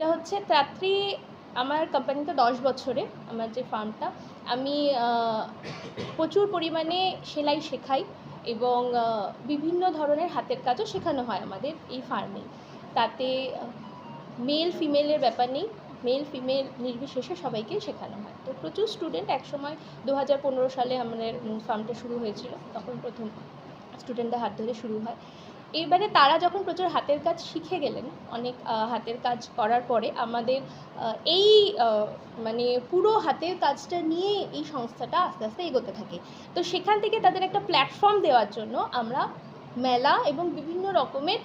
এটা হচ্ছে রাত্রি আমার কোম্পানিতে দশ বছরে, আমার যে ফার্মটা আমি প্রচুর পরিমাণে সেলাই শেখাই এবং বিভিন্ন ধরনের হাতের কাজও শেখানো হয় আমাদের এই ফার্মে তাতে মেল ফিমেলের ব্যাপার নেই মেল ফিমেল নির্বিশেষে সবাইকে শেখানো হয়। তো প্রচুর স্টুডেন্ট একসময় দু হাজার পনেরো সালে আমাদের ফার্মটা শুরু হয়েছিল, তখন প্রথম স্টুডেন্টদের হাত ধরে শুরু হয়। এবারে তারা যখন প্রচুর হাতের কাজ শিখে গেলেন, অনেক হাতের কাজ করার পরে আমাদের এই মানে পুরো হাতের কাজটা নিয়ে এই সংস্থাটা আস্তে আস্তে এগোতে থাকে। তো সেখান থেকে তাদের একটা প্ল্যাটফর্ম দেওয়ার জন্য আমরা মেলা এবং বিভিন্ন রকমের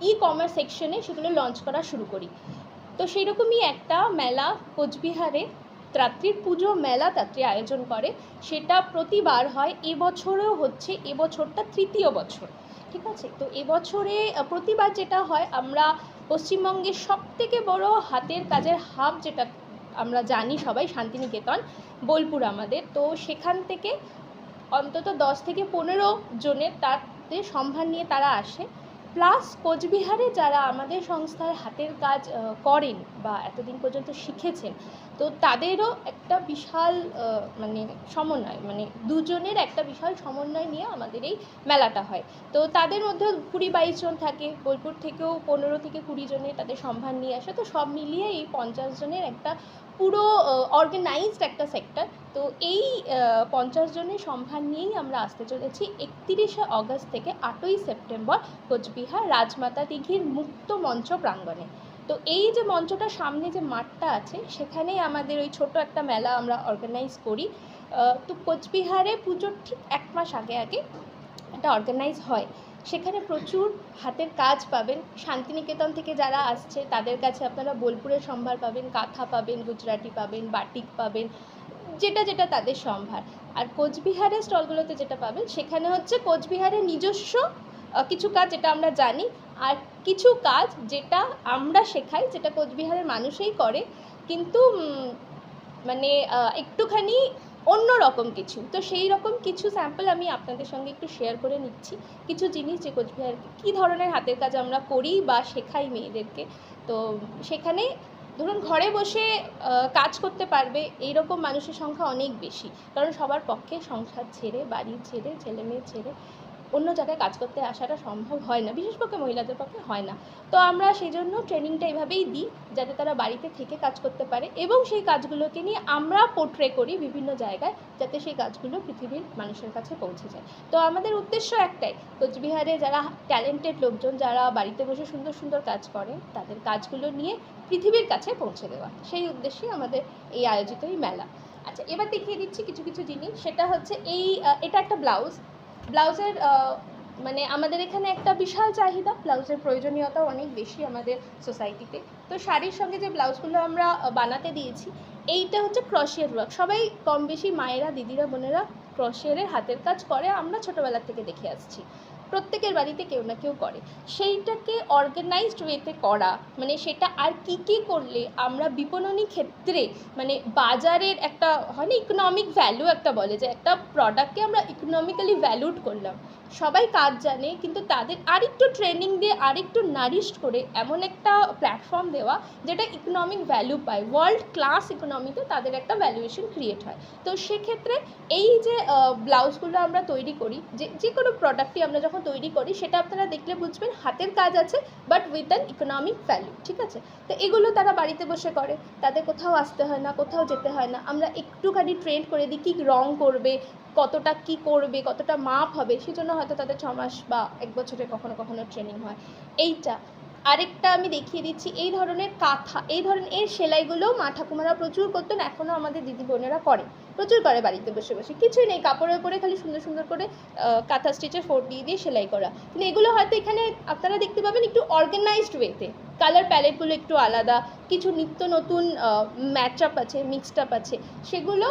ই কমার্স সেকশনে সেগুলো লঞ্চ করা শুরু করি। তো সেই রকমই একটা মেলা কোচবিহারে রাত্রির পুজো মেলা তাত্রী আয়োজন করে। সেটা প্রতিবার হয়। এবছরেও হচ্ছে, এবছরটা তৃতীয় বছর। ঠিক আছে? তো এবছরে প্রতিবার যেটা হয়, আমরা পশ্চিমবঙ্গের সব থেকে বড় হাতের কাজের হাব যেটা আমরা জানি সবাই, শান্তিনিকেতন, বোলপুর আমাদের। তো সেখান থেকে অন্তত দশ থেকে পনেরো জনের তাদের সম্ভার নিয়ে তারা আসে। প্লাস কোচবিহারে যারা আমাদের সংস্থায় হাতের কাজ করেন বা এতদিন পর্যন্ত শিখেছেন তো তাদেরও একটা বিশাল মানে সমন্বয় মানে দুজনের একটা বিশাল সমন্বয় নিয়ে আমাদের এই মেলাটা হয়। তো তাদের মধ্যে কুড়ি বাইশ জন থাকে, বোলপুর থেকেও পনেরো থেকে কুড়ি জনের তাদের সম্ভার নিয়ে আসে। তো সব মিলিয়ে এই পঞ্চাশ জনের একটা পুরো অর্গানাইজড একটা সেক্টর তো এই পঞ্চাশ জনের সম্ভার নিয়েই আমরা আসতে চলেছি একত্রিশে অগস্ট থেকে আটই সেপ্টেম্বর কোচবিহার রাজমাতা দিঘির মুক্ত মঞ্চ প্রাঙ্গণে। তো এই যে মঞ্চটার সামনে যে মাঠটা আছে, সেখানেই আমাদের ওই ছোট একটা মেলা আমরা অর্গানাইজ করি। তো কোচবিহারে পুজোর ঠিক এক মাস আগে আগে এটা অর্গানাইজ হয়। সেখানে প্রচুর হাতের কাজ পাবেন। শান্তিনিকেতন থেকে যারা আসছে, তাদের কাছে আপনারা বোলপুরের সম্ভার পাবেন, কাঁথা পাবেন, গুজরাটি পাবেন, বাটিক পাবেন, যেটা যেটা তাদের সম্ভার। আর কোচবিহারের স্টলগুলোতে যেটা পাবেন, সেখানে হচ্ছে কোচবিহারের নিজস্ব কিছু কাজ যেটা আমরা জানি আর কিছু কাজ যেটা আমরা শেখাই, যেটা কোচবিহারের মানুষেই করে, কিন্তু মানে একটুখানি অন্য রকম কিছু। তো সেই রকম কিছু স্যাম্পল আমি আপনাদের সঙ্গে একটু শেয়ার করে নিচ্ছি। কিছু জিনিস যে কোচবিহার কী ধরনের হাতের কাজ আমরা করি বা শেখাই মেয়েদেরকে। তো সেখানে ধরুন ঘরে বসে কাজ করতে পারবে এই রকম মানুষের সংখ্যা অনেক বেশি। কারণ সবার পক্ষে সংসার ছেড়ে, বাড়ি ছেড়ে ছেলে মেয়ে ছেড়ে অন্য জায়গায় কাজ করতে আসাটা সম্ভব হয় না, বিশেষ পক্ষে মহিলাদের পক্ষে হয় না। তো আমরা সেই জন্য ট্রেনিংটা এইভাবেই দিই, যাতে তারা বাড়িতে থেকে কাজ করতে পারে এবং সেই কাজগুলোকে নিয়ে আমরা পোট্রে করি বিভিন্ন জায়গায়, যাতে সেই কাজগুলো পৃথিবীর মানুষের কাছে পৌঁছে যায়। তো আমাদের উদ্দেশ্য একটাই, কোচবিহারে যারা ট্যালেন্টেড লোকজন যারা বাড়িতে বসে সুন্দর সুন্দর কাজ করে, তাদের কাজগুলো নিয়ে পৃথিবীর কাছে পৌঁছে দেওয়া। সেই উদ্দেশ্যেই আমাদের এই আয়োজিত এই মেলা। আচ্ছা এবার দেখিয়ে দিচ্ছি কিছু কিছু জিনিস। সেটা হচ্ছে এই এটা একটা ব্লাউজ ব্লাউজের মানে আমাদের এখানে একটা বিশাল চাহিদা, ব্লাউজের প্রয়োজনীয়তা অনেক বেশি আমাদের সোসাইটিতে। তো শাড়ির সঙ্গে যে ব্লাউজগুলো আমরা বানাতে দিয়েছি, এইটা হচ্ছে ক্রশিয়ার ওয়ার্ক। সবাই কম বেশি মায়েরা, দিদিরা, বোনেরা ক্রশিয়ারের হাতের কাজ করে, আমরা ছোটবেলা থেকে দেখে আসছি। প্রত্যেকের বাড়িতে কেউ না কেউ করে। সেইটাকে অর্গানাইজড ওয়েতে করা মানে সেটা আর কি কি করলে আমরা বিপণনী ক্ষেত্রে মানে বাজারের একটা, হয় না ইকোনমিক ভ্যালু একটা বলে যে একটা প্রোডাক্টকে আমরা ইকোনমিক্যালি ভ্যালুড করলাম। সবাই কাজ জানে, কিন্তু তাদের আরেকটু ট্রেনিং দিয়ে আরেকটু নারিশড করে এমন একটা প্ল্যাটফর্ম দেওয়া যেটা ইকোনমিক ভ্যালু পায়। ওয়ার্ল্ড ক্লাস ইকোনমিতে তাদের একটা ভ্যালুয়েশন ক্রিয়েট হয়। তো সেক্ষেত্রে এই যে ব্লাউজগুলো আমরা তৈরি করি, যে যে কোনো প্রোডাক্টই আমরা যখন তৈরি করি, সেটা আপনারা দেখলে বুঝবেন হাতের কাজ আছে but with an economic value ঠিক আছে? তো এগুলো তারা বাড়িতে বসে করে তাদের কোথাও আসতে হয় না, কোথাও যেতে হয় না। আমরা একটুখানি ট্রেন্ড করে দিই, কী রং করবে, কতটা কি করবে, কতটা মাপ হবে, সেজন্য হয়তো তাদের ছ মাস বা এক বছরে কখনো কখনো ট্রেনিং হয়। এইটা। আরেকটা আমি দেখিয়ে দিচ্ছি, এই ধরনের কাঁথা, এই ধরনের সেলাইগুলো মা ঠাকুমারা প্রচুর করতেন এখনও আমাদের দিদি বোনেরা করে প্রচুর করে বাড়িতে বসে বসে। কিছুই নেই, কাপড়ের উপরে খালি সুন্দর সুন্দর করে কাঁথা স্টিচের ফোর দিয়ে দিয়ে সেলাই করা। কিন্তু এগুলো হয়তো এখানে আপনারা দেখতে পাবেন একটু অর্গানাইজড ওয়েতে কালার প্যালেটগুলো একটু আলাদা, কিছু নিত্য নতুন ম্যাচ আপ আছে মিক্সড আপ আছে। সেগুলো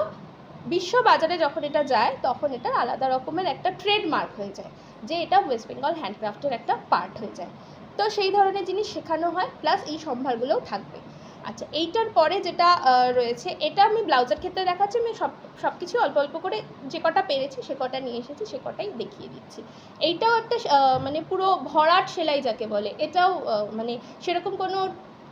বিশ্ব বাজারে যখন এটা যায়, তখন এটা আলাদা রকমের একটা ট্রেডমার্ক হয়ে যায়, যে এটা ওয়েস্ট বেঙ্গল হ্যান্ডক্রাফটের একটা পার্ট হয়ে যায়। তো সেই ধরনের জিনিস শেখানো হয় প্লাস এই সম্ভারগুলোও থাকবে। আচ্ছা এইটার পরে যেটা রয়েছে, এটা আমি ব্লাউজের ক্ষেত্রে দেখাচ্ছি, আমি সব সব কিছু অল্প অল্প করে যে কটা পেরেছি, সে কটা নিয়ে এসেছি, সে কটাই দেখিয়ে দিচ্ছি। এইটাও একটা মানে পুরো ভরাট সেলাই যাকে বলে, এটাও মানে সেরকম কোনো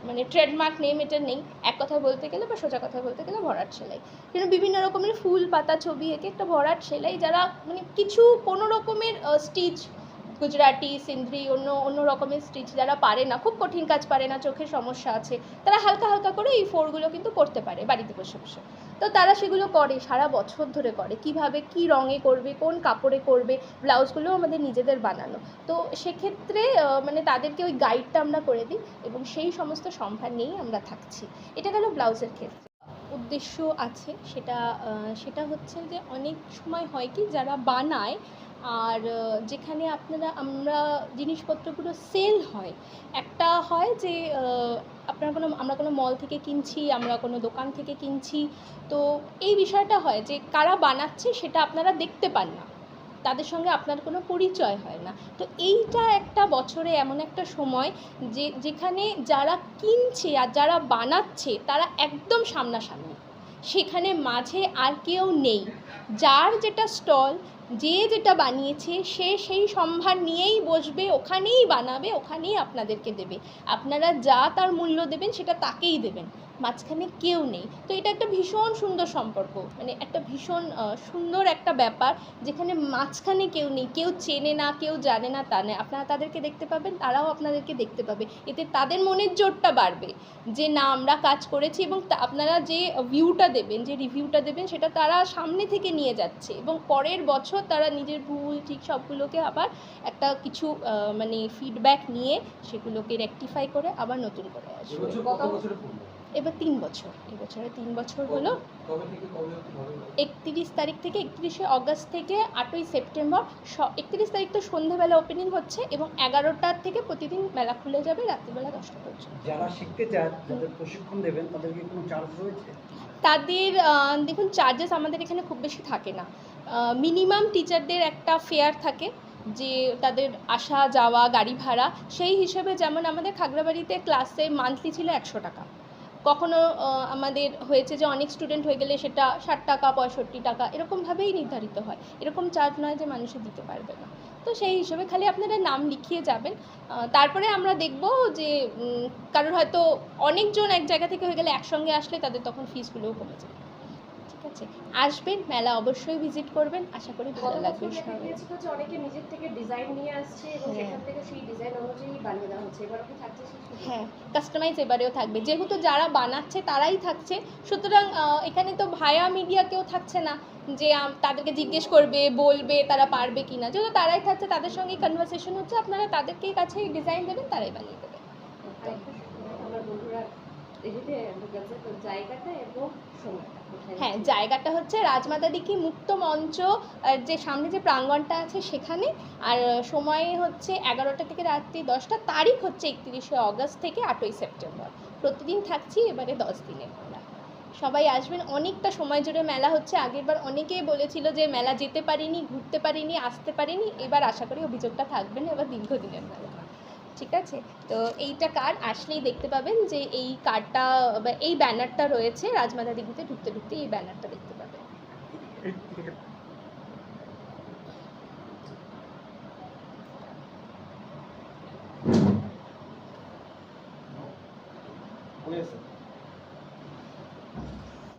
মানে ট্রেডমার্ক নেম এটা নেই, এক কথায় বলতে গেলে বা সোজা কথা বলতে গেলে ভরাট সেলাই। কিন্তু বিভিন্ন রকমের ফুল পাতা ছবি এঁকে একটা ভরাট সেলাই, যারা মানে কিছু কোনো রকমের স্টিচ গুজরাটি সিন্ধ্রি অন্য অন্য রকমের স্টিচ যারা পারে না, খুব কঠিন কাজ পারে না চোখের সমস্যা আছে, তারা হালকা হালকা করে এই ফোরগুলো কিন্তু করতে পারে বাড়িতে বসে বসে। তো তারা সেগুলো করে, সারা বছর ধরে করে, কীভাবে, কি রঙে করবে, কোন কাপড়ে করবে ব্লাউজগুলো আমাদের নিজেদের বানানো। তো সেক্ষেত্রে মানে তাদেরকে ওই গাইডটা আমরা করে দিই এবং সেই সমস্ত সম্ভার নিয়েই আমরা থাকছি। এটা গেল ব্লাউজের ক্ষেত্রে। উদ্দেশ্য আছে, সেটা সেটা হচ্ছে যে অনেক সময় হয় কি, যারা বানায় আর যেখানে আপনারা, আমরা জিনিসপত্রগুলো সেল হয়। একটা হয় যে আপনারা কোনো, আমরা কোনো মল থেকে কিনছি, আমরা কোনো দোকান থেকে কিনছি, তো এই বিষয়টা হয় যে, কারা বানাচ্ছে সেটা আপনারা দেখতে পান না। তাদের সঙ্গে আপনার কোনো পরিচয় হয় না। তো এইটা একটা বছরে এমন একটা সময় যে, যেখানে যারা কিনছে আর যারা বানাচ্ছে, তারা একদম সামনাসামনি। সেখানে মাঝে আর কেউ নেই। যার যেটা স্টল যে যেটা বানিয়েছে, সে সেই সম্ভার নিয়েই বসবে, ওখানেই বানাবে, ওখানেই আপনাদেরকে দেবে। আপনারা যা তার মূল্য দেবেন, সেটা তাকেই দেবেন। মাঝখানে কেউ নেই। তো এটা একটা ভীষণ সুন্দর সম্পর্ক। মানে একটা ভীষণ সুন্দর একটা ব্যাপার যেখানে মাঝখানে কেউ নেই। কেউ চেনে না, কেউ জানে না তা নেই আপনারা তাদেরকে দেখতে পাবেন, তারাও আপনাদেরকে দেখতে পাবে। এতে তাদের মনের জোরটা বাড়বে যে, না, আমরা কাজ করেছি। এবং আপনারা যে, ভিউটা দেবেন, যে, রিভিউটা দেবেন, সেটা তারা সামনে থেকে নিয়ে যাচ্ছে। এবং পরের বছর তারা নিজের ভুল, ঠিক সবগুলোকে আবার একটা কিছু মানে ফিডব্যাক নিয়ে সেগুলোকে রেকটিফাই করে আবার নতুন করে আসবে। এবার তিন বছর এবছরে তিন বছর হলো। একত্রিশ তারিখ থেকে একত্রিশে অগস্ট থেকে আটই সেপ্টেম্বর একত্রিশ তারিখ তো সন্ধ্যেবেলা ওপেনিং হচ্ছে এবং এগারোটার থেকে প্রতিদিন মেলা খুলে যাবে রাত্রিবেলা দশটা পর্যন্ত। যারা শিখতে চায় যাদের প্রশিক্ষণ দেবেন তাদেরকে কোনো চার্জ রয়েছে? তাদের দেখুন চার্জেস আমাদের এখানে খুব বেশি থাকে না। মিনিমাম টিচারদের একটা ফেয়ার থাকে যে তাদের আসা যাওয়া গাড়ি ভাড়া সেই হিসেবে যেমন আমাদের খাগড়াবাড়িতে ক্লাসে মান্থলি ছিল একশো টাকা। কখনো আমাদের হয়েছে যে অনেক স্টুডেন্ট হয়ে গেলে সেটা ষাট টাকা, পঁয়ষট্টি টাকা, এরকমভাবেই নির্ধারিত হয়। এরকম চার্জ নয় যে মানুষে দিতে পারবে না। তো সেই হিসেবে খালি আপনারা নাম লিখিয়ে যাবেন। তারপরে আমরা দেখব যে কারোর হয়তো অনেকজন এক জায়গা থেকে হয়ে গেলে একসঙ্গে আসলে তাদের তখন ফিসগুলোও কমে যাবে। ঠিক আছে। আসবেন মেলা অবশ্যই ভিজিট করবেন। আশা করি ভালো লাগবে অনেকে নিজের থেকে ডিজাইন নিয়ে আসছে এবং হ্যাঁ। সেখান থেকে সেই ডিজাইন অনুযায়ী বানিয়ে দেওয়া হচ্ছে। এবার কি থাকছে হ্যাঁ কাস্টমাইজ এবারেও থাকবে। যেহেতু যারা বানাচ্ছে তারাই থাকছে। সুতরাং এখানে তো ভায়া মিডিয়া কেউ থাকছে না যে তাদেরকে জিজ্ঞেস করবে বলবে তারা পারবে কি না যেহেতু তারাই থাকছে তাদের সঙ্গেই কনভারসেশন হচ্ছে আপনারা তাদেরকেই কাছে ডিজাইন দেবেন তারাই বানিয়ে দেবে আরেকটা আমার বন্ধুরা এদিকে ঢুকেছে তো জায়গাটা এবং সময়টা কোথায় হ্যাঁ জায়গাটা হচ্ছে রাজমাতা দিঘি মুক্ত মঞ্চ যে সামনে যে প্রাঙ্গণটা আছে সেখানে। আর সময় হচ্ছে এগারোটা থেকে রাত্রি দশটা। তারিখ হচ্ছে একত্রিশে অগস্ট থেকে আটই সেপ্টেম্বর। প্রতিদিন থাকছি এবারে দশ দিনের মেলা। সবাই আসবেন। অনেকটা সময় জুড়ে মেলা হচ্ছে। আগেরবার অনেকেই বলেছিল যে মেলা যেতে পারিনি ঘুরতে পারিনি আসতে পারিনি। এবার আশা করি অভিযোগটা থাকবে না এবার দীর্ঘদিনের মেলা। ঠিক আছে? তো এইটা কার আসলেই দেখতে পাবেন যে এই কার্ডটা বা এই ব্যানারটা রয়েছে রাজমাতা দিঘিতে ঢুকতে ঢুকতে এই ব্যানারটা দেখতে পাবেন।